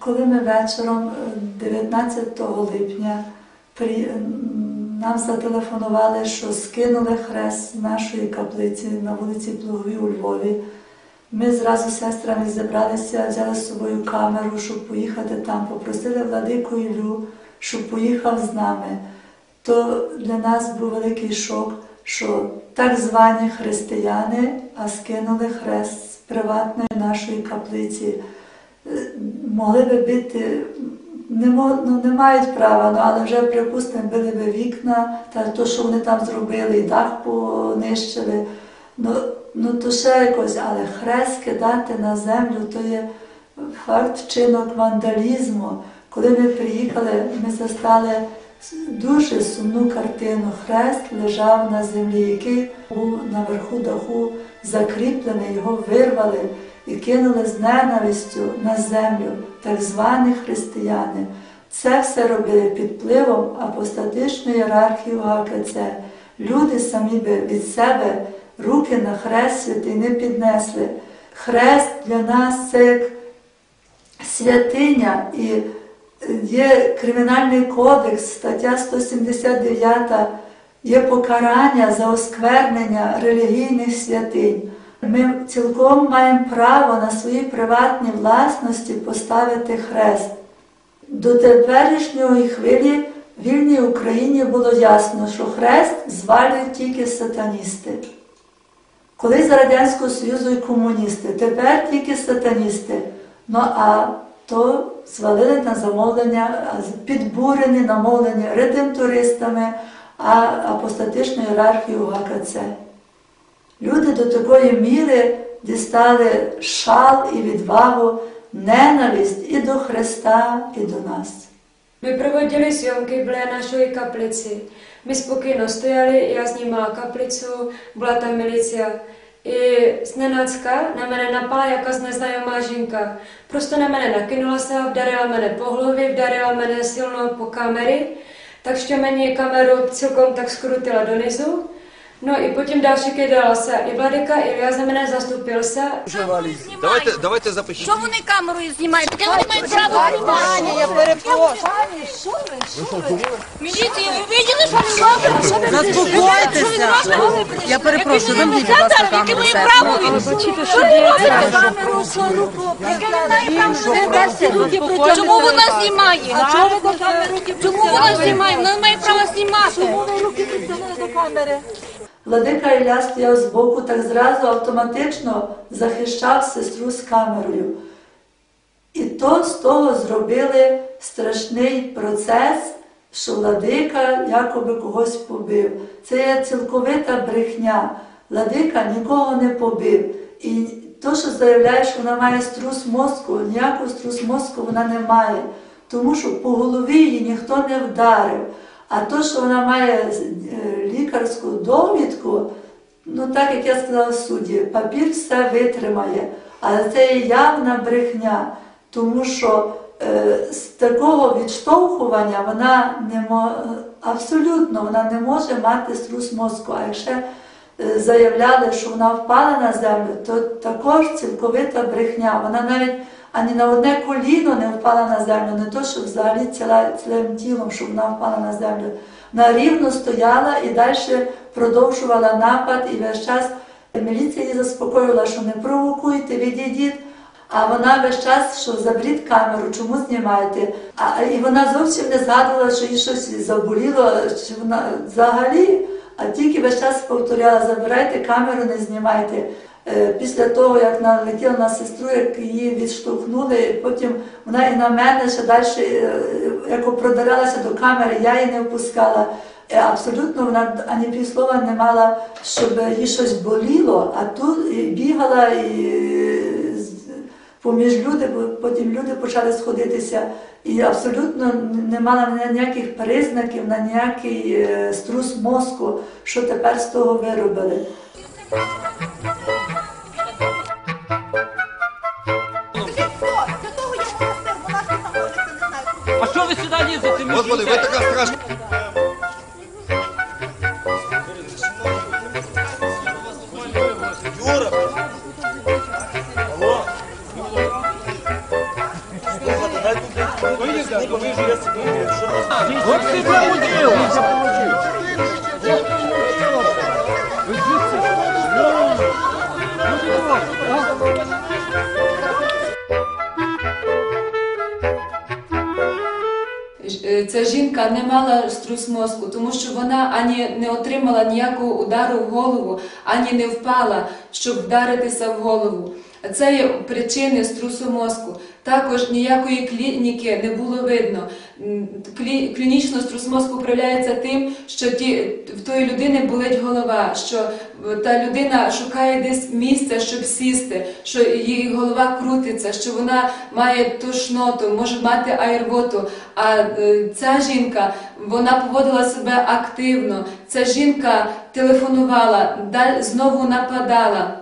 коли ми вечором е, 19 липня при, нам зателефонували, що скинули хрест з нашої каплиці на вулиці Плуговій у Львові. Ми зразу з сестрами зібралися, взяли з собою камеру, щоб поїхати там. Попросили владику Іллю, щоб поїхав з нами. То для нас був великий шок, що так звані християни, а скинули хрест з приватної нашої каплиці. Могли би бити, не, ну, не мають права, ну, але вже, припустимо, били би вікна, та то, що вони там зробили, і дах понищили. Ну, ну то ще якось, але хрест кидати на землю, то є факт вчинок вандалізму. Коли ми приїхали, ми застали дуже сумну картину. Хрест лежав на землі, який був наверху даху закріплений, його вирвали і кинули з ненавистю на землю, так звані християни. Це все робили під впливом апостатичної ієрархії УГКЦ. Люди самі би від себе руки на хрест святий не піднесли. Хрест для нас це як святиня і є кримінальний кодекс, стаття 179, є покарання за осквернення релігійних святинь. Ми цілком маємо право на своїй приватній власності поставити хрест. До теперішньої хвилі вільній Україні було ясно, що хрест звалюють тільки сатаністи. Колись за Радянського Союзу і комуністи, тепер тільки сатаністи. Ну а то звалили на замовлення, з- підбурені, намовлені редемтористами, а апостатичною ієрархією ГКЦ. Люди до такої міри дістали шал і відвагу, ненависть і до Христа, і до нас. My provodili zjomky v našej kaplici. My spokojno stojali, já snímala kaplicu, byla tam milicia. I znenacka na mene napala jaká neznajomá žinka. Prostě na mene nakynula se a vdarila mene po hlavě, vdarila mene silno po kamery, takže mені kameru celkom tak skrutila donizu. No i потім далі кидалася. І владика Ілля за мене заступився. Давайте, давайте запишіть. Що вони камерою знімають? Таке вони мають право знімати. Я перепрошую. Міліція, ви бачили, що він робить? Що Заспокойтеся. Я перепрошую, вимкніть, будь ласка, Яке камеру. має все. право він? Що? Камеру, що руку має право? Чому вона знімає? Чого ви до камеру руки Чому вона знімає? Вона не має права знімати. Чому ви руки притягнули до камери? Владика Ілля стояв збоку, так зразу автоматично захищав сестру з камерою. І то з того зробили страшний процес, що владика якоби когось побив. Це є цілковита брехня. Владика нікого не побив. І то, що заявляє, що вона має струс мозку, ніякого струс мозку вона не має, тому що по голові її ніхто не вдарив. А то, що вона має е, лікарську довідку, ну так як я сказала судді, папір все витримає. Але це є явна брехня, тому що е, з такого відштовхування вона не мо, абсолютно вона не може мати струс мозку. А якщо е, заявляли, що вона впала на землю, то також цілковита брехня. Вона навіть ані на одне коліно не впала на землю, не то, що взагалі ціла, цілим тілом, щоб вона впала на землю. Вона рівно стояла і далі продовжувала напад, і весь час міліція її заспокоювала, що не провокуйте, відійдіть. А вона весь час, що заберіть камеру, чому знімаєте? А і вона зовсім не згадувала, що їй щось заболіло, що вона взагалі, а тільки весь час повторяла, забирайте камеру, не знімайте. Е, Після того, як налетіла на сестру, як її відштовхнули, потім вона і на мене ще далі, е, як продиралася до камери, я її не впускала. Е, Абсолютно вона ані півслова не мала, щоб їй щось боліло, а тут бігала і поміж люди, потім люди почали сходитися, і абсолютно не мала ні- ніяких признаків на ніякий струс мозку, що тепер з того виробили. Господи, ви така страшна. От ти промудила! Ви звідси? Ну, ну, ну, Ця жінка не мала струс мозку, тому що вона ані не отримала ніякого удару в голову, ані не впала, щоб вдаритися в голову. Це є причини струсу мозку. Також ніякої клініки не було видно. Клінічно струс мозку проявляється тим, що ті, в тої людини болить голова, що е, та людина шукає десь місця, щоб сісти, що її голова крутиться, що вона має тошноту, може мати аєрвоту. А е, ця жінка вона поводила себе активно. Ця жінка телефонувала, знову нападала.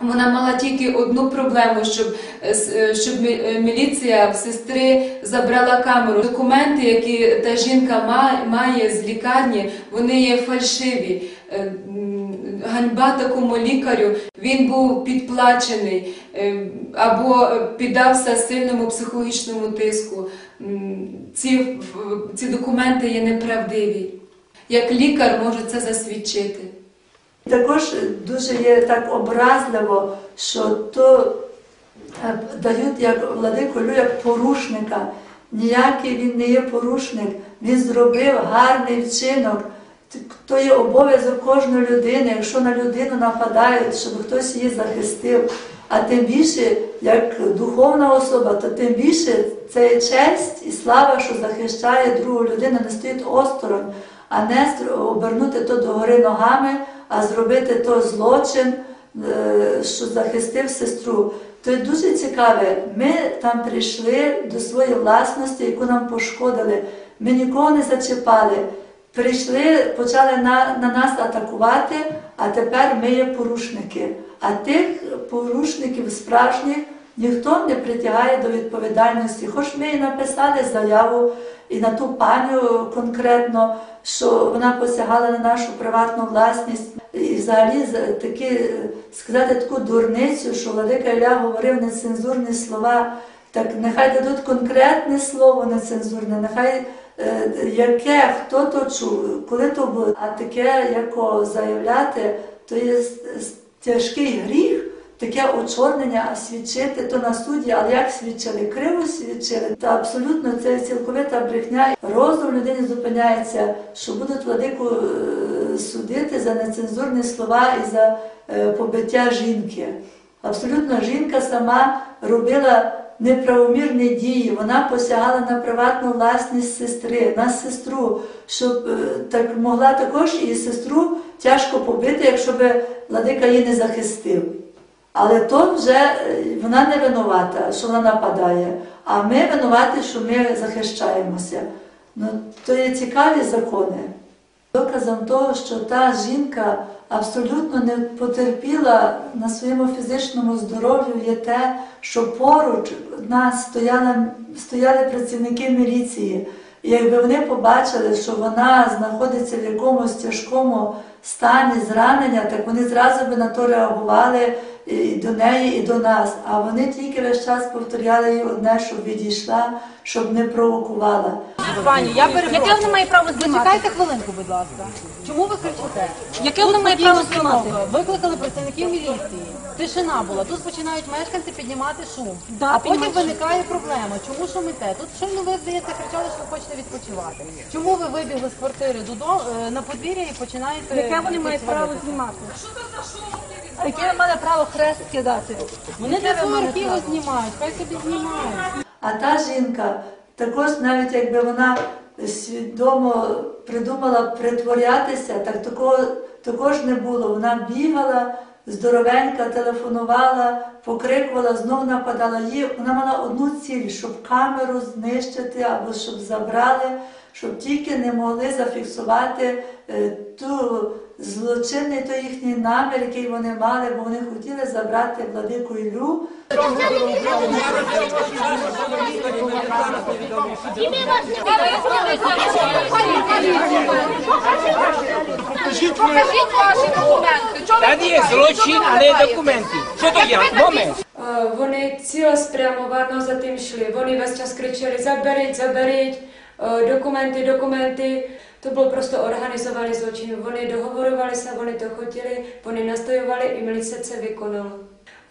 Вона мала тільки одну проблему, щоб, е, е, щоб е, міліція сестри забрала камеру. Документи, які та жінка має з лікарні, вони є фальшиві. Ганьба такому лікарю, він був підплачений або піддався сильному психологічному тиску. Ці, ці документи є неправдиві. Як лікар може це засвідчити. Також дуже є так образливо, що то е, дають як владику як порушника. Ніякий він не є порушник, він зробив гарний вчинок. То є обов'язок кожної людини, якщо на людину нападають, щоб хтось її захистив. А тим більше, як духовна особа, то тим більше це є честь і слава, що захищає другу людину, не стоїть осторонь, а не обернути то догори ногами, а зробити то злочин, е, що захистив сестру. То є дуже цікаве. Ми там прийшли до своєї власності, яку нам пошкодили. Ми нікого не зачіпали. Прийшли, почали на, на нас атакувати, а тепер ми є порушники. А тих порушників справжніх ніхто не притягає до відповідальності. Хоч ми і написали заяву і на ту паню конкретно, що вона посягала на нашу приватну власність. І взагалі такі, сказати таку дурницю, що Владика Ілля говорив нецензурні слова. Так нехай дадуть конкретне слово нецензурне, нехай е, яке, хто то чув, коли то було. А таке, як заявляти, то є тяжкий гріх, таке очорнення, а свідчити то на суді, але як свідчили? Криво свідчили. Та абсолютно це цілковита брехня. Розум людини зупиняється, що будуть владику е, судити за нецензурні слова і за е, побиття жінки. Абсолютно жінка сама робила неправомірні дії. Вона посягала на приватну власність сестри, на сестру, щоб е, так могла також і сестру тяжко побити, якщо би владика її не захистив. Але то вже е, вона не винувата, що вона нападає. А ми винуваті, що ми захищаємося. Ну, то є цікаві закони. Доказом того, що та жінка абсолютно не потерпіла на своєму фізичному здоров'ю, є те, що поруч нас стояли, стояли працівники міліції. І якби вони побачили, що вона знаходиться в якомусь тяжкому стані зранення, так вони зразу би на то реагували і до неї, і до нас. А вони тільки весь час повторяли їй одне, щоб відійшла, щоб не провокувала. Пані, я перепрошую. Яке воно має право знімати? Зачекайте хвилинку, будь ласка. Чому ви кричите? Яке воно має право знімати? Викликали працівників міліції. Тишина була. Тут починають мешканці піднімати шум. Да, а потім виникає проблема. Чому шумите? Тут щойно ви, здається, кричали, що ви хочете відпочивати. Чому ви вибігли з квартири додому е, на подвір'я і починаєте... Яке вони мають право знімати? А яке ви мали право хрест кидати? Вони для архіву знімають, хай собі знімають. А та жінка, також навіть якби вона свідомо придумала притворятися, так такого також не було. Вона бігала, здоровенька, телефонувала, покрикувала, знов нападала. Її вона мала одну ціль, щоб камеру знищити або щоб забрали, щоб тільки не могли зафіксувати е, ту злочинний той їхній намір, який вони мали, бо вони хотіли забрати владику Іллю. Покажіть ваші документи. Чого ви Та ні, злочин, але документи. Що то є? Момент. Е, Вони za tím šli. Oni vесь čas křičeli zaberiť, zaberiť, eh, Eh, dokumenty, dokumenty, to bylo prostě organizovali zločin. Oni dohovorovali se, oni to chodili, oni nastojovali i milice se vykonalo.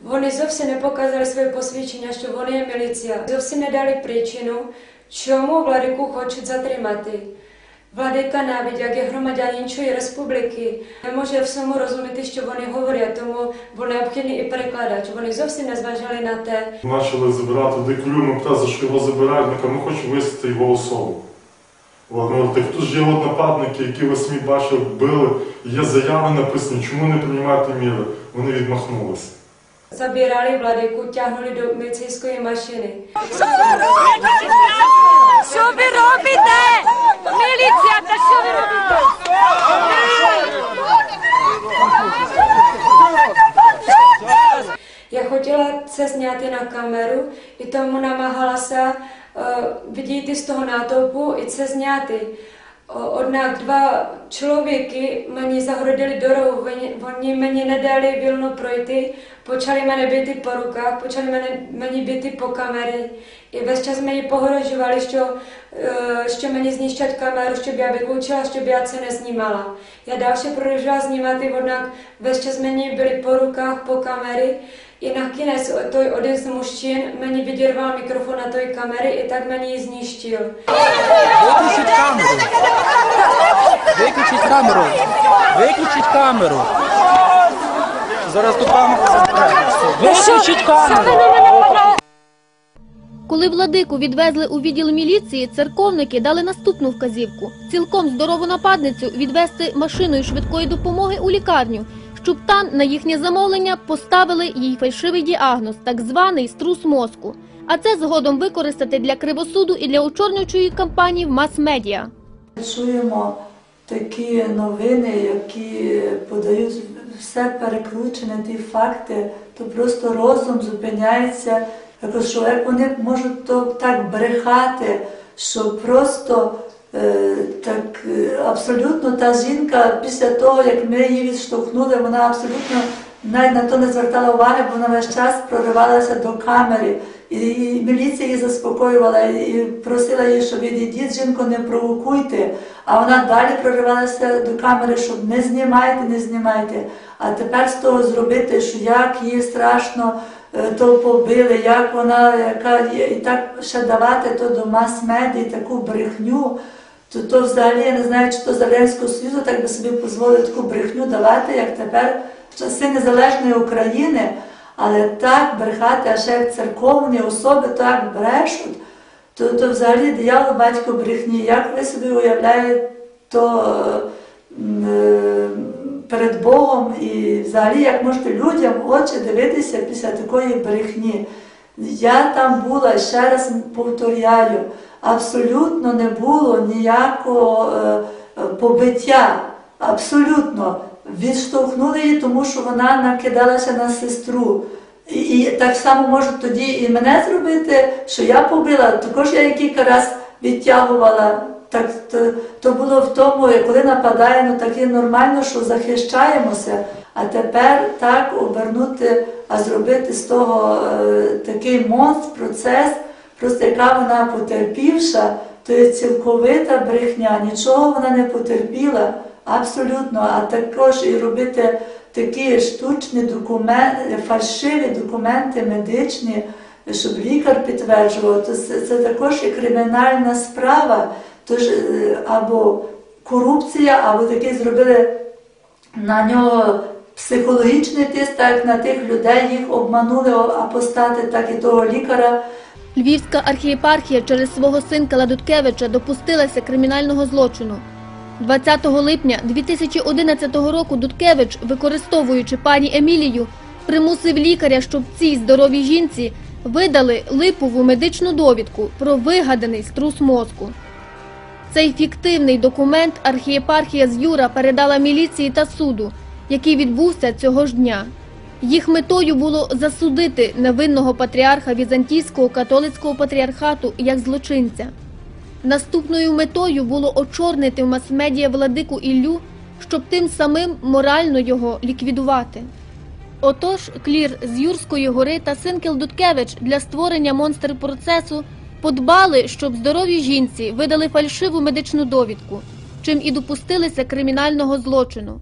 Oni zovsi nepokázali své posvědčení, že oni je milicia. Zovsi nedali příčinu, čemu vladyku chodčit za trimaty. Владика навіть, як є громадян іншої республіки, не може всьому розуміти, що вони говорять, тому був необхідний і перекладач. Вони зовсім не зважали на те, Почали забирати деколю, ми питали, що його забирають, ми ми хочемо висити його особу. Ми хто ж є от нападники, які ви самі бачили, били, є заяви написані, чому не приймаєте міри? Вони відмахнулися. zabírali vladyku, тягнули до міліцейської машини. Що ви робите? Що ви робите? Я хотіла це зняти на камеру і тому намагала се е, відійти з того натовпу і це зняти. О, Однак два чоловіки мені загородили дорогу, вони, вони мені не дали вільно пройти, почали мене бити по руках, почали мене, мені бити по камері. І весь час мені погрожували, що, е, що мені знищать камеру, щоб я виключила, щоб я це не знімала. Я далі продовжувала знімати, однак весь час мені byli po rukách, po kamery. I nakonec той один з мужчин мені відірвав мікрофон на той камері і так мені її знищив. Виключіть камеру. Виключіть камеру. Виключіть камеру. Зараз ту камеру Виключіть камеру. Коли владику відвезли у відділ міліції, церковники дали наступну вказівку: цілком здорову нападницю відвезти машиною швидкої допомоги у лікарню, щоб там на їхнє замовлення поставили їй фальшивий діагноз, так званий струс мозку. А це згодом використати для кривосуду і для учорнюючої кампанії в мас-медіа. Чуємо такі новини, які подають все перекручене, ті факти, то просто розум зупиняється. Що як вони можуть то так брехати, що просто е, так е, абсолютно та жінка після того, як ми її відштовхнули, вона абсолютно навіть на то не звертала уваги, бо вона весь час проривалася до камери. І, міліція її заспокоювала і просила її, що відійдіть, жінку, не провокуйте. А вона далі проривалася до камери, щоб не знімайте, не знімайте. А тепер з того зробити, що як її страшно е, то побили, як вона, яка і так ще давати то до мас-медії, таку брехню. То, то взагалі я не знаю, чи то з Союзу так би собі дозволили таку брехню давати, як тепер часи незалежної України. Але так брехати, а ще як церковні особи так брешуть, то, то взагалі диявол батько брехні. Як ви собі уявляєте то е, перед Богом і взагалі як можете людям очі дивитися після такої брехні? Я там була, ще раз повторяю, абсолютно не було ніякого е, е, побиття. Абсолютно. Відштовхнули її, тому що вона накидалася на сестру. І, і так само можуть тоді і мене зробити, що я побила. Також я кілька раз відтягувала. Так то, то було в тому, коли нападає, ну так і нормально, що захищаємося. А тепер так обернути, а зробити з того е, такий монстр, процес, просто яка вона потерпівша, то є цілковита брехня. Нічого вона не потерпіла. Абсолютно, а також і робити такі штучні документи, фальшиві документи медичні, щоб лікар підтверджував, то це, це також і кримінальна справа. Тож е, або корупція, або такий зробили на нього психологічний тиск, так на тих людей їх обманули апостати, так і того лікаря. Львівська архієпархія через свого синка Ладуткевича допустилася кримінального злочину. 20 липня 2011 року Дудкевич, використовуючи пані Емілію, примусив лікаря, щоб цій здоровій жінці видали липову медичну довідку про вигаданий струс мозку. Цей фіктивний документ архієпархія з Юра передала міліції та суду, який відбувся цього ж дня. Їх метою було засудити невинного патріарха Візантійського католицького патріархату як злочинця. Наступною метою було очорнити в мас-медіа владику Іллю, щоб тим самим морально його ліквідувати. Отож, Клір з Юрської гори та Синкел Дудкевич для створення монстр-процесу подбали, щоб здорові жінці видали фальшиву медичну довідку, чим і допустилися кримінального злочину.